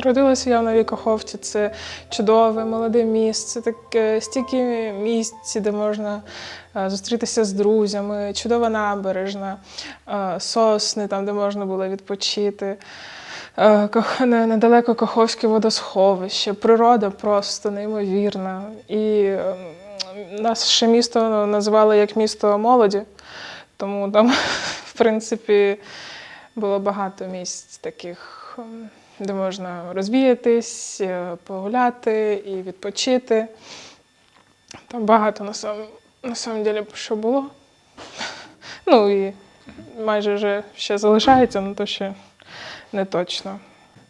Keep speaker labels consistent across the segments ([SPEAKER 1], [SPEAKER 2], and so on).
[SPEAKER 1] Родилася я в Новій Каховці. Це чудове, молоде місце, таке стільки місць, де можна е, зустрітися з друзями, чудова набережна, е, сосни, там, де можна було відпочити. Е, Недалеко Каховське водосховище, природа просто неймовірна. І е, наше місто називали як місто молоді, тому там, в принципі, було багато місць таких, ем, де можна розвіятись, е, погуляти і відпочити. Там багато на самом, на самом деле, що було. Ну і майже вже ще залишається, але то ще не точно.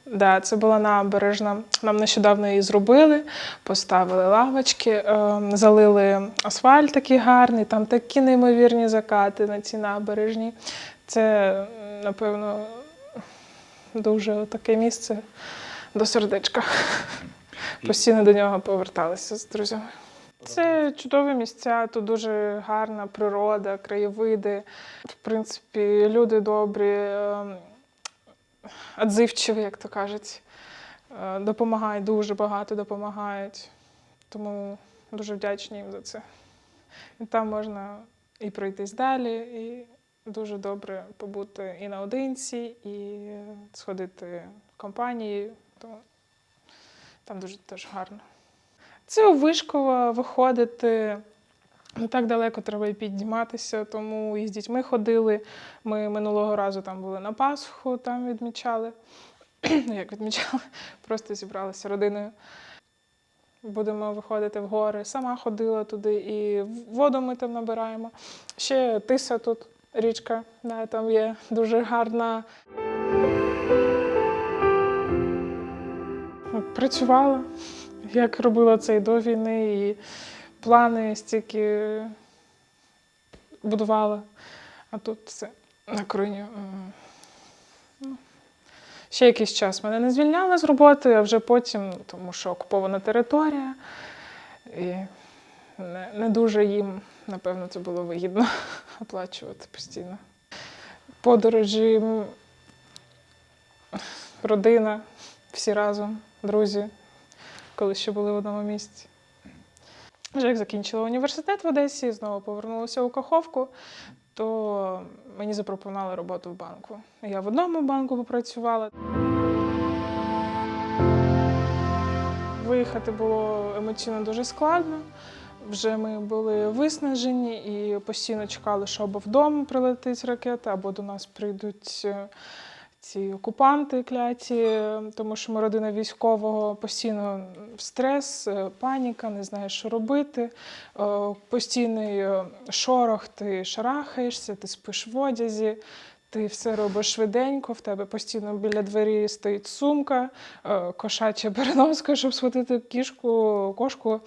[SPEAKER 1] Да, це була набережна. Нам нещодавно її зробили, поставили лавочки, е, залили асфальт такий гарний, там такі неймовірні закати на цій набережній. Це, напевно, дуже таке місце до сердечка. Постійно до нього поверталися з друзями. Це чудові місця, тут дуже гарна природа, краєвиди. В принципі, люди добрі, ем, отзивчиві, як то кажуть. Е, Допомагають, дуже багато допомагають. Тому дуже вдячні їм за це. І там можна і пройтись далі, і дуже добре побути і наодинці, і сходити в компанії. Тому там дуже теж гарно. Це у Вишково виходити. Не так далеко треба і підніматися, тому і з дітьми ходили. Ми минулого разу там були на Пасху, там відмічали. Ну, як відмічали, просто зібралися родиною. Будемо виходити в гори. Сама ходила туди і воду ми там набираємо. Ще тиса тут, річка, да, там є дуже гарна. Працювала, як робила це і до війни, і плани стільки будувала. А тут все на крині. Ну, Ще якийсь час мене не звільняли з роботи, а вже потім, тому що окупована територія. І не, не дуже їм, напевно, це було вигідно оплачувати постійно. Подорожі, родина, всі разом, друзі, коли ще були в одному місці. Вже як закінчила університет в Одесі, знову повернулася у Каховку, то мені запропонували роботу в банку. Я в одному банку попрацювала. Виїхати було емоційно дуже складно. Вже ми були виснажені і постійно чекали, що або вдома прилетить ракета, або до нас прийдуть е, ці окупанти кляті, тому що ми родина військового, постійно стрес, е, паніка, не знаєш, що робити. Е, Постійний шорох, ти шарахаєшся, ти спиш в одязі. Ти все робиш швиденько, в тебе постійно біля двері стоїть сумка, кошача переноска, щоб схватити кішку, кошку,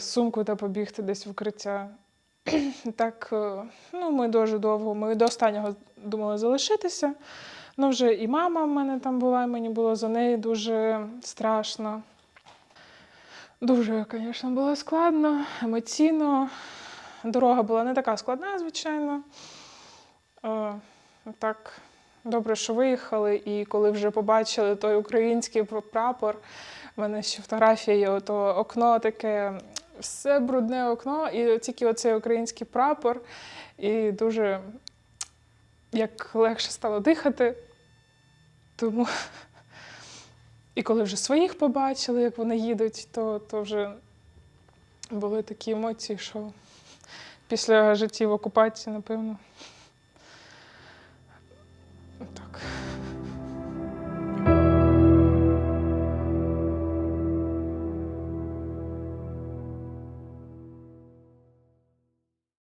[SPEAKER 1] сумку та побігти десь в укриття. Так, е, ну, ми дуже довго, ми до останнього думали залишитися. Ну, вже і мама в мене там була, і мені було за неї дуже страшно. Дуже, звісно, було складно, емоційно. Дорога була не така складна, звичайно. Е, Так, добре, що виїхали, і коли вже побачили той український прапор, в мене ще фотографія є, ото окно таке, все брудне окно, і тільки оцей український прапор, і дуже як легше стало дихати. Тому і коли вже своїх побачили, як вони їдуть, то, то вже були такі емоції, що після життів окупації, напевно.